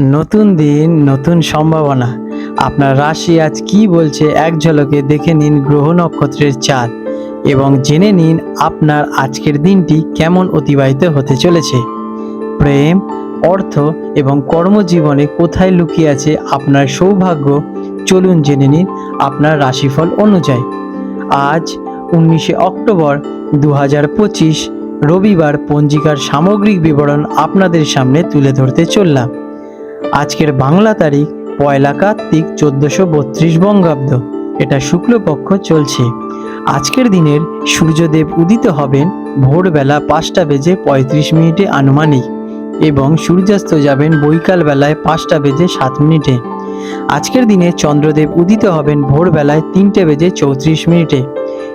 নতুন দিন, নতুন সম্ভাবনা। আপনার রাশি আজ কি বলছে এক ঝলকে দেখে নিন গ্রহ নক্ষত্রের চাঁদ এবং জেনে নিন আপনার আজকের দিনটি কেমন অতিবাহিত হতে চলেছে। প্রেম, অর্থ এবং কর্মজীবনে কোথায় লুকিয়ে আছে আপনার সৌভাগ্য? চলুন জেনে নিন আপনার রাশিফল অনুযায়ী। আজ উনিশে অক্টোবর দু হাজার পঁচিশ, রবিবার পঞ্জিকার সামগ্রিক বিবরণ আপনাদের সামনে তুলে ধরতে চললাম। আজকের বাংলা তারিখ পয়লা কার্তিক চোদ্দশো বত্রিশ বঙ্গাব্দ। এটা শুক্লপক্ষ চলছে। আজকের দিনের সূর্যদেব উদিত হবেন ভোরবেলা পাঁচটা বেজে পঁয়ত্রিশ মিনিটে আনুমানিক এবং সূর্যাস্ত যাবেন বৈকাল বেলায় পাঁচটা বেজে সাত মিনিটে। আজকের দিনে চন্দ্রদেব উদিত হবেন ভোরবেলায় তিনটে বেজে চৌত্রিশ মিনিটে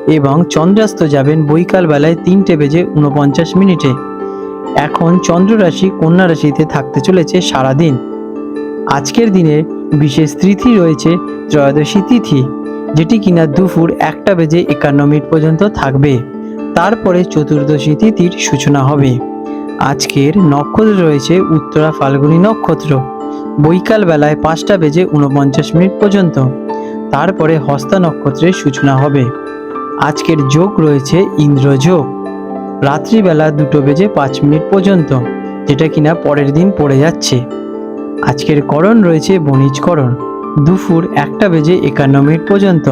এবং চন্দ্রাস্ত যাবেন বৈকাল বেলায় তিনটে বেজে উনপঞ্চাশ মিনিটে। এখন চন্দ্র রাশি কন্যা রাশিতে থাকতে চলেছে সারাদিন। আজকের দিনে বিশেষ তিথি রয়েছে ত্রয়োদশী তিথি, যেটি কিনা দুপুর একটা বেজে একান্ন মিনিট পর্যন্ত থাকবে। তারপরে চতুর্দশী তিথির সূচনা হবে। আজকের নক্ষত্র রয়েছে উত্তরা ফাল্গুনী নক্ষত্র। বৈকাল বেলায় পাঁচটা বেজে উনপঞ্চাশ মিনিট পর্যন্ত। তারপরে হস্তা নক্ষত্রের সূচনা হবে। আজকের যোগ রয়েছে ইন্দ্রযোগ রাত্রিবেলা দুটো বেজে পাঁচ মিনিট পর্যন্ত, যেটা কিনা পরের দিন পড়ে যাচ্ছে। আজকের করণ রয়েছে বণিজকরণ দুপুর একটা বেজে একান্ন মিনিট পর্যন্ত।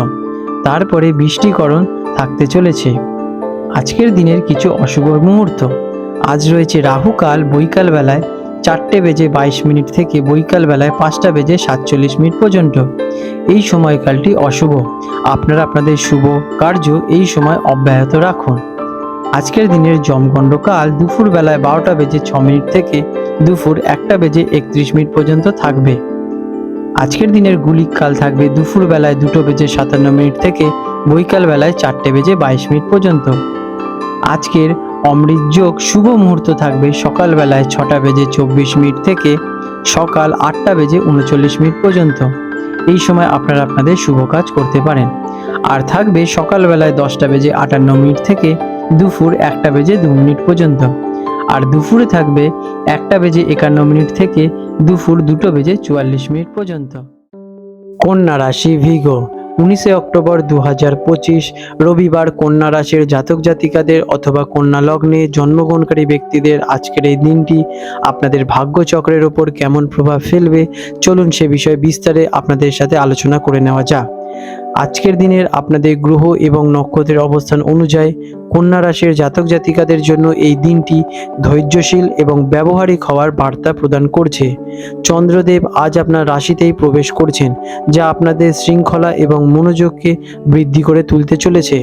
তারপরে বৃষ্টিকরণ থাকতে চলেছে। আজকের দিনের কিছু অশুভ মুহূর্ত। আজ রয়েছে রাহুকাল বৈকাল বেলায় চারটে বেজে বাইশ মিনিট থেকে বৈকাল বেলায় পাঁচটা বেজে সাতচল্লিশ মিনিট পর্যন্ত। এই সময়কালটি অশুভ। আপনারা আপনাদের শুভ কার্য এই সময় অব্যাহত রাখুন। আজকের দিনের জমগণ্ড কাল দুপুর বেলায় বারোটা বেজে ছ মিনিট থেকে দুপুর একটা বেজে একত্রিশ মিনিট পর্যন্ত থাকবে। আজকের দিনের গুলিক কাল থাকবে দুপুর বেলায় দুটো বেজে সাতান্ন মিনিট থেকে বৈকাল বেলায় চারটে বেজে বাইশ মিনিট পর্যন্ত। আজকের অমৃত যোগ শুভ মুহূর্ত থাকবে সকাল বেলায় ছটা বেজে চব্বিশ মিনিট থেকে সকাল আটটা বেজে উনচল্লিশ মিনিট পর্যন্ত। এই সময় আপনারা আপনাদের শুভ কাজ করতে পারেন। আর থাকবে সকালবেলায় দশটা বেজে আটান্ন মিনিট থেকে দুপুর একটা বেজে দু মিনিট পর্যন্ত। আর দুপুরে থাকবে একটা বেজে একান্ন মিনিট থেকে দুপুর দুটো বেজে চুয়াল্লিশ মিনিট পর্যন্ত। কন্যা রাশি ভিগো, উনিশে অক্টোবর দু হাজার পঁচিশ, রবিবার কন্যা রাশির জাতক জাতিকাদের অথবা কন্যা লগ্নে জন্মগ্রহণকারী ব্যক্তিদের আজকের এই দিনটি আপনাদের ভাগ্যচক্রের ওপর কেমন প্রভাব ফেলবে, চলুন সে বিষয়ে বিস্তারে আপনাদের সাথে আলোচনা করে নেওয়া যাক। আজকের দিনের আপনাদের গ্রহ এবং নক্ষত্রের অবস্থান অনুযায়ী কন্যা রাশির জাতক জাতিকাদের জন্য এই দিনটি ধৈর্যশীল এবং ব্যবহারিক হওয়ার বার্তা প্রদান করছে। চন্দ্রদেব আজ আপনার রাশিতেই প্রবেশ করছেন, যা আপনাদের শৃঙ্খলা এবং মনোযোগকে বৃদ্ধি করে তুলতে চলেছে।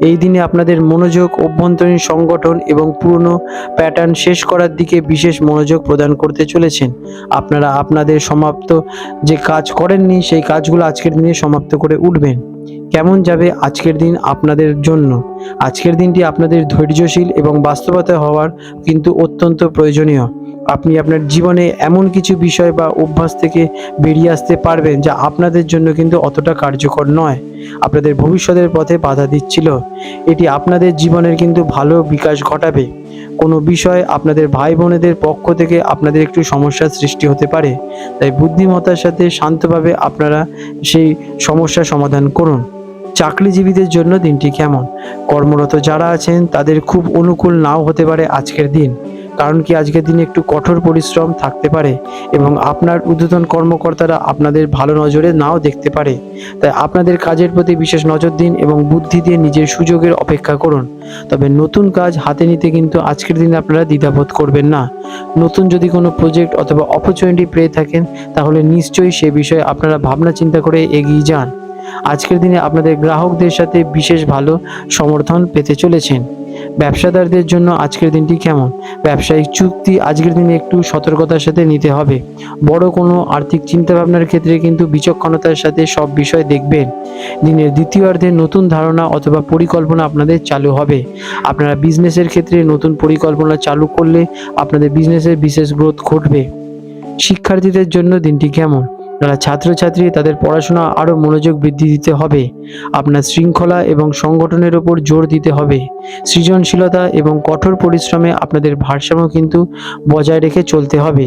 এই দিনে আপনাদের মনোযোগ, অভ্যন্তরীণ সংগঠন এবং পুরনো প্যাটার্ন শেষ করার দিকে বিশেষ মনোযোগ প্রদান করতে চলেছেন। আপনারা আপনাদের সমাপ্ত যে কাজ করেননি, সেই কাজগুলো আজকের দিনে সমাপ্ত করে উঠবেন। কেমন যাবে আজকের দিন আপনাদের জন্য? আজকের দিনটি আপনাদের ধৈর্যশীল এবং বাস্তবতা হওয়ার কিন্তু অত্যন্ত প্রয়োজনীয়। আপনি আপনার জীবনে এমন কিছু বিষয় বা অভ্যাস থেকে বেরিয়ে আসতে পারবেন যা আপনাদের জন্য কিন্তু অতটা কার্যকর নয়। আপনাদের ভবিষ্যতের পথে বাধা দিচ্ছিল। এটি আপনাদের জীবনের কিন্তু ভালো বিকাশ ঘটাবে। কোনো বিষয়ে আপনাদের ভাই বোনেদের পক্ষ থেকে আপনাদের একটু সমস্যার সৃষ্টি হতে পারে, তাই বুদ্ধিমত্তার সাথে শান্তভাবে আপনারা সেই সমস্যা সমাধান করুন। চাকরিজীবীদের জন্য দিনটি কেমন? কর্মরত যারা আছেন তাদের খুব অনুকূল নাও হতে পারে আজকের দিন। কারণ কি আজকের দিনে একটু কঠোর পরিশ্রম থাকতে পারে এবং আপনার ঊর্ধ্বতন কর্মকর্তারা আপনাদের ভালো নজরে নাও দেখতে পারে। তাই আপনাদের কাজের প্রতি বিশেষ নজর দিন এবং বুদ্ধি দিয়ে নিজের সুযোগের অপেক্ষা করুন। তবে নতুন কাজ হাতে নিতে কিন্তু আজকের দিনে আপনারা দ্বিধাবোধ করবেন না। নতুন যদি কোনো প্রজেক্ট অথবা অপরচুনিটি পেয়ে থাকেন, তাহলে নিশ্চয়ই সে বিষয়ে আপনারা ভাবনা চিন্তা করে এগিয়ে যান। আজকের দিনে আপনাদের গ্রাহকদের সাথে বিশেষ ভালো সমর্থন পেতে চলেছেন। ব্যবসাদারদের জন্য আজকের দিনটি কেমন? ব্যবসায়িক চুক্তি আজকের দিনে একটু সতর্কতার সাথে নিতে হবে। বড় কোনো আর্থিক চিন্তাভাবনার ক্ষেত্রে কিন্তু বিচক্ষণতার সাথে সব বিষয় দেখবেন। দিনের দ্বিতীয়ার্ধে নতুন ধারণা অথবা পরিকল্পনা আপনাদের চালু হবে। আপনারা বিজনেসের ক্ষেত্রে নতুন পরিকল্পনা চালু করলে আপনাদের বিজনেসের বিশেষ গ্রোথ ঘটবে। শিক্ষার্থীদের জন্য দিনটি কেমন? যারা ছাত্রছাত্রী, তাদের পড়াশোনা আরও মনোযোগ বৃদ্ধি দিতে হবে। আপনার শৃঙ্খলা এবং সংগঠনের ওপর জোর দিতে হবে। সৃজনশীলতা এবং কঠোর পরিশ্রমে আপনাদের ভারসাম্য কিন্তু বজায় রেখে চলতে হবে।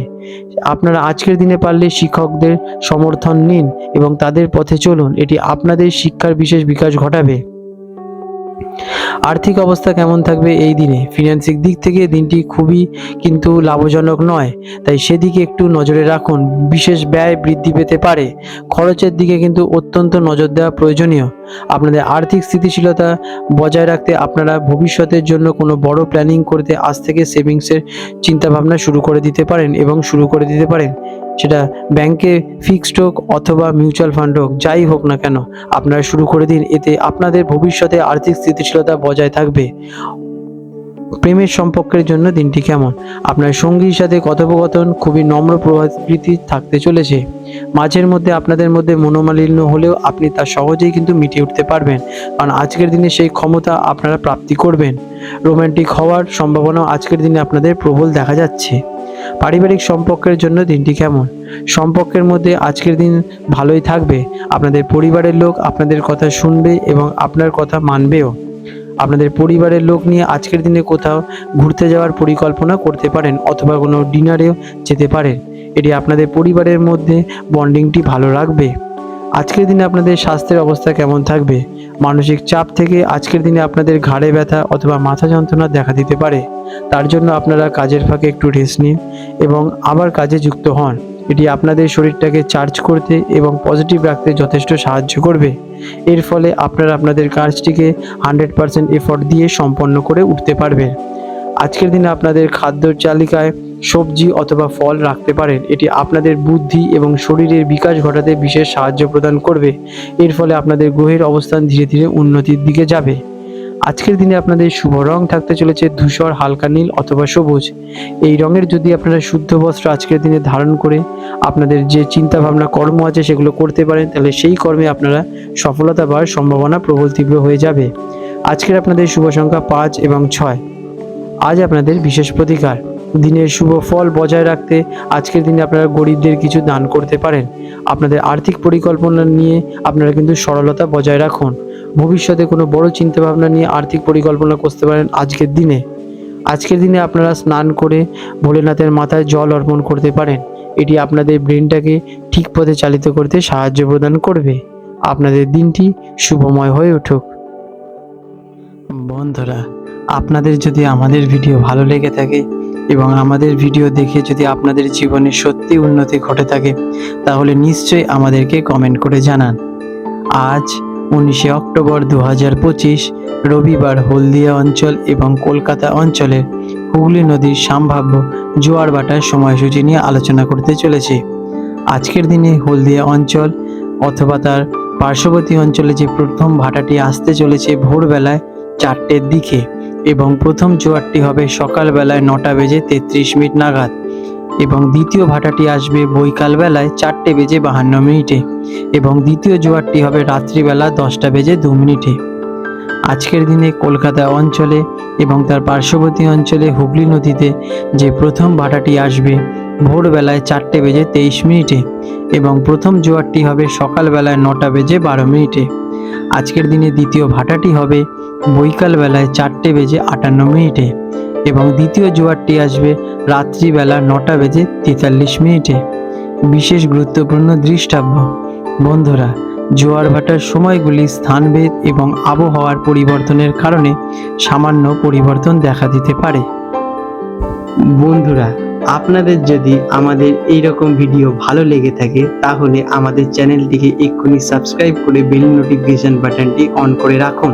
আপনারা আজকের দিনে পারলে শিক্ষকদের সমর্থন নিন এবং তাদের পথে চলুন। এটি আপনাদের শিক্ষার বিশেষ বিকাশ ঘটাবে। আর্থিক অবস্থা কেমন থাকবে এই দিনে? ফিনান্সিক দিক থেকে দিনটি খুবই কিন্তু লাভজনক নয়। তাই সেদিকে একটু নজরে রাখুন। বিশেষ ব্যয় বৃদ্ধি পেতে পারে। খরচের দিকে কিন্তু অত্যন্ত নজর দেওয়া প্রয়োজনীয়। আপনাদের আর্থিক স্থিতিশীলতা বজায় রাখতে আপনারা ভবিষ্যতের জন্য কোনো বড় প্ল্যানিং করতে আজ থেকে সেভিংসের চিন্তাভাবনা শুরু করে দিতে পারেন এবং শুরু করে দিতে পারেন। সেটা ব্যাংকে ফিক্সড হোক অথবা মিউচুয়াল ফান্ড হোক, যাই হোক না কেন, আপনারা শুরু করে দিন। এতে আপনাদের ভবিষ্যতে আর্থিক স্থিতিশীলতা বজায় থাকবে। প্রেমের সম্পর্কের জন্য দিনটি কেমন? আপনার সঙ্গীর সাথে কথোপকথন খুবই নম্র প্রকৃতি থাকতে চলেছে। মাঝের মধ্যে আপনাদের মধ্যে মনোমালিন্য হলেও আপনি তা সহজেই কিন্তু মিটিয়ে উঠতে পারবেন। কারণ আজকের দিনে সেই ক্ষমতা আপনারা প্রাপ্তি করবেন। রোমান্টিক হওয়ার সম্ভাবনাও আজকের দিনে আপনাদের প্রবল দেখা যাচ্ছে। পারিবারিক সম্পর্কের জন্য দিনটি কেমন? সম্পর্কের মধ্যে আজকের দিন ভালোই থাকবে। আপনাদের পরিবারের লোক আপনাদের কথা শুনবে এবং আপনার কথা মানবেও। আপনাদের পরিবারের লোক নিয়ে আজকের দিনে কোথাও ঘুরতে যাওয়ার পরিকল্পনা করতে পারেন অথবা কোনো ডিনারেও যেতে পারেন। এটি আপনাদের পরিবারের মধ্যে বন্ডিংটি ভালো রাখবে। আজকের দিনে আপনাদের স্বাস্থ্যের অবস্থা কেমন থাকবে? মানসিক চাপ থেকে আজকের দিনে আপনাদের ঘাড়ে ব্যথা অথবা মাথা যন্ত্রণা দেখা দিতে পারে। তার জন্য আপনারা কাজের ফাঁকে একটু রেস্ট নিন এবং আবার কাজে যুক্ত হন। এটি আপনাদের শরীরটাকে চার্জ করতে এবং পজিটিভ রাখতে যথেষ্ট সাহায্য করবে। এর ফলে আপনারা আপনাদের কাজটিকে হান্ড্রেড পারসেন্ট এফর্ট দিয়ে সম্পন্ন করে উঠতে পারবেন। আজকের দিনে আপনাদের খাদ্য তালিকায় সবজি অথবা ফল রাখতে পারেন। এটি আপনাদের বুদ্ধি এবং শরীরের বিকাশ ঘটাতে বিশেষ সাহায্য প্রদান করবে। এর ফলে আপনাদের গ্রহের অবস্থান ধীরে ধীরে উন্নতির দিকে যাবে। আজকের দিনে আপনাদের শুভ রং থাকতে চলেছে ধূসর, হালকা নীল অথবা সবুজ। এই রঙের যদি আপনারা শুদ্ধ বস্ত্র আজকের দিনে ধারণ করে আপনাদের যে চিন্তা ভাবনা কর্ম আছে সেগুলো করতে পারেন, তাহলে সেই কর্মে আপনারা সফলতা পাওয়ার সম্ভাবনা প্রবল তীব্র হয়ে যাবে। আজকের আপনাদের শুভ সংখ্যা পাঁচ এবং ছয়। আজ আপনাদের বিশেষ প্রতিকার। দিনের শুভ ফল বজায় রাখতে আজকের দিনে আপনারা গরিবদের কিছু দান করতে পারেন। আপনাদের আর্থিক পরিকল্পনা নিয়ে আপনারা কিন্তু সরলতা বজায় রাখুন। ভবিষ্যতে কোনো বড় চিন্তাভাবনা নিয়ে আর্থিক পরিকল্পনা করতে পারেন আজকের দিনে। আজকের দিনে আপনারা স্নান করে ভোলেনাথের মাথায় জল অর্পণ করতে পারেন। এটি আপনাদের ব্রেনটাকে ঠিক পথে চালিত করতে সাহায্য প্রদান করবে। আপনাদের দিনটি শুভময় হয়ে উঠুক। বন্ধুরা, আপনাদের যদি আমাদের ভিডিও ভালো লেগে থাকে এবং আমাদের ভিডিও দেখে যদি আপনাদের জীবনে সত্যি উন্নতি ঘটে থাকে, তাহলে নিশ্চয়ই আমাদেরকে কমেন্ট করে জানান। আজ উনিশে অক্টোবর দু হাজার পঁচিশ, রবিবার হলদিয়া অঞ্চল এবং কলকাতা অঞ্চলের হুগলি নদীর সম্ভাব্য জোয়ার ভাটার সময়সূচি নিয়ে আলোচনা করতে চলেছে। আজকের দিনে হলদিয়া অঞ্চল অথবা তার পার্শ্ববর্তী অঞ্চলে যে প্রথম ভাটাটি আসতে চলেছে ভোরবেলায় চারটের দিকে এবং প্রথম জোয়ারটি হবে সকালবেলায় নটা বেজে তেত্রিশ মিনিট নাগাদ। এবং দ্বিতীয় ভাটাটি আসবে বৈকালবেলায় চারটে বেজে বাহান্ন মিনিটে এবং দ্বিতীয় জোয়ারটি হবে রাত্রিবেলা দশটা বেজে দু মিনিটে। আজকের দিনে কলকাতা অঞ্চলে এবং তার পার্শ্ববর্তী অঞ্চলে হুগলি নদীতে যে প্রথম ভাটাটি আসবে ভোরবেলায় চারটে বেজে তেইশ মিনিটে এবং প্রথম জোয়ারটি হবে সকালবেলায় নটা বেজে বারো মিনিটে। আজকের দিনে দ্বিতীয় ভাটাটি হবে বৈকালবেলায় চারটে বেজে আটান্ন মিনিটে এবং দ্বিতীয় জোয়ারটি আসবে রাত্রিবেলা নটা বেজে তেতাল্লিশ মিনিটে। বিশেষ গুরুত্বপূর্ণ দৃষ্টাব্য। বন্ধুরা, জোয়ার ভাটার সময়গুলি স্থানভেদ এবং আবহাওয়ার পরিবর্তনের কারণে সামান্য পরিবর্তন দেখা দিতে পারে। বন্ধুরা, আপনাদের যদি আমাদের এই রকম ভিডিও ভালো লেগে থাকে, তাহলে আমাদের চ্যানেলটিকে এক্ষুনি সাবস্ক্রাইব করে বেল নোটিফিকেশন বাটনটি অন করে রাখুন।